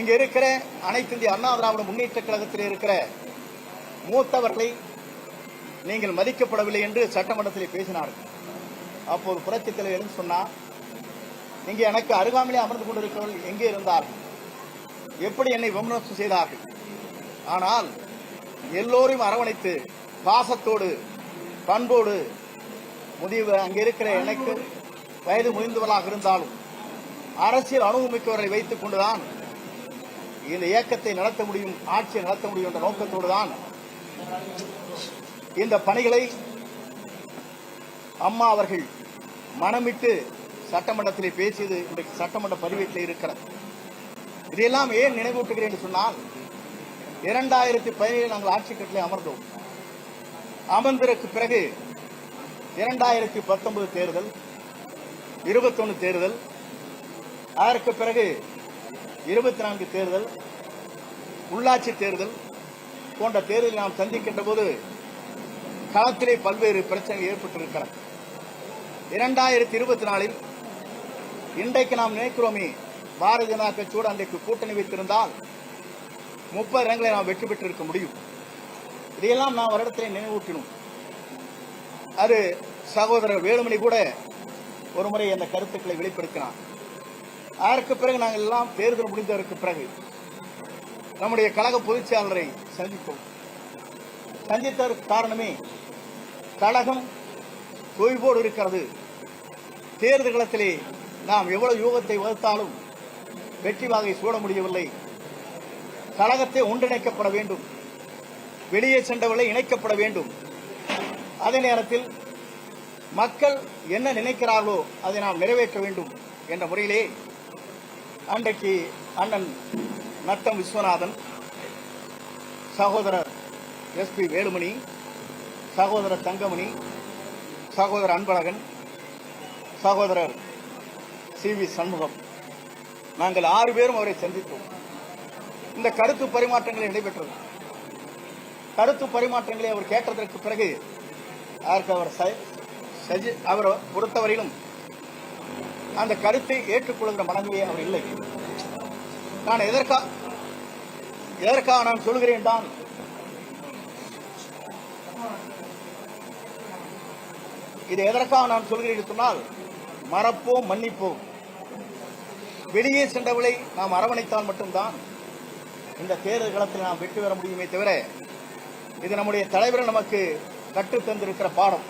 இங்க இருக்கிற அனைத்து இந்திய அண்ணா திராவிட முன்னேற்ற கழகத்தில் இருக்கிற மூத்தவர்களை நீங்கள் மதிக்கப்படவில்லை என்று சட்டமன்றத்தில் பேசினார்கள். அப்போது புரட்சித் தலைவர் எழுந்து சொன்னார் இங்கே எனக்கு அருகாமலே அமர்ந்து கொண்டிருக்கிறவர்கள் எங்கே இருந்தார்கள் எப்படி என்னை விமர்சனம் செய்தார்கள்? ஆனால் எல்லோரையும் அரவணைத்து பாசத்தோடு பண்போடு முதிவு அங்கே இருக்கிற எனக்கு வயது முதிர்ந்தவர்களாக இருந்தாலும் அரசியல் அனுபவமிக்கவரை வைத்துக் கொண்டுதான் இந்த இயக்கத்தை நடத்த முடியும் ஆட்சியை நடத்த முடியும் என்ற நோக்கத்தோடு தான் இந்த பணிகளை அம்மா அவர்கள் மனமிட்டு சட்டமன்றத்திலே பேசியது இன்றைக்கு சட்டமன்ற பதிவேட்டில் இருக்கிறது. இதையெல்லாம் ஏன் நினைவூட்டுகிறேன் என்று சொன்னால் இரண்டாயிரத்தி பதினேழு நாங்கள் ஆட்சி கட்டிலே அமர்ந்தோம். அமர்ந்ததற்கு பிறகு இரண்டாயிரத்தி பத்தொன்பது தேர்தல் இருபத்தொன்னு தேர்தல் அதற்கு பிறகு இருபத்தி நான்கு தேர்தல் உள்ளாட்சி தேர்தல் போன்ற தேர்தலில் நாம் சந்திக்கின்ற போது களத்திலே பல்வேறு பிரச்சனைகள் ஏற்பட்டிருக்கிறது இரண்டாயிரத்தி இருபத்தி நாலில் இன்றைக்கு நாம் நினைக்கிறோமே பாரதிய ஜனதா கட்சியோடு அன்றைக்கு கூட்டணி வைத்திருந்தால் முப்பது இடங்களை நாம் வெற்றி பெற்றிருக்க முடியும். இதையெல்லாம் நாம் வருடத்திலே நினைவூட்டினோம். அது சகோதரர் வேலுமணி கூட ஒரு முறை அந்த கருத்துக்களை வெளிப்படுத்தினார். அதற்கு பிறகு நாங்கள் எல்லாம் தேர்தல் முடிந்ததற்கு பிறகு நம்முடைய கழக பொதுச் சந்திப்போம். சந்தித்தோம் சந்தித்ததற்கு காரணமே கழகம் தொய்வோடு இருக்கிறது. தேர்தல் களத்திலே நாம் எவ்வளவு யூகத்தை வகுத்தாலும் வெற்றி வாகை சூட முடியவில்லை. கழகத்தை ஒன்றிணைக்கப்பட வேண்டும். வெளியே சென்றவர்களை இணைக்கப்பட வேண்டும். அதே நேரத்தில் மக்கள் என்ன நினைக்கிறார்களோ அதை நாம் நிறைவேற்ற வேண்டும் என்ற முறையிலே அன்றைக்கு அண்ணன் நத்தம் விஸ்வநாதன் சகோதரர் எஸ் பி வேலுமணி சகோதரர் தங்கமணி சகோதரர் அன்பழகன் சகோதரர் சி வி சண்முகம். நாங்கள் ஆறு பேரும் அவரை சந்தித்தோம். இந்த கருத்து பரிமாற்றங்களை நடைபெற்றது. கருத்து பரிமாற்றங்களை அவர் கேட்டதற்கு பிறகு அதற்கு அவர் அவர் பொறுத்தவரையிலும் அந்த கருத்தை ஏற்றுக்கொள்கிற மனநிலையே அவர் இல்லை. நான் எதற்கா எதற்காக நான் சொல்கிறேன் தான்? இது எதற்காக நான் சொல்கிறேன் சொன்னால் மறப்போம் மன்னிப்போம் வெளியே சென்றவளை நாம் அரவணைத்தால் மட்டும்தான் இந்த தேர்தல் களத்தில் நாம் வெற்றி பெற முடியுமே தவிர இது நம்முடைய தலைவர் நமக்கு கற்றுத் தந்திருக்கிற பாடம்.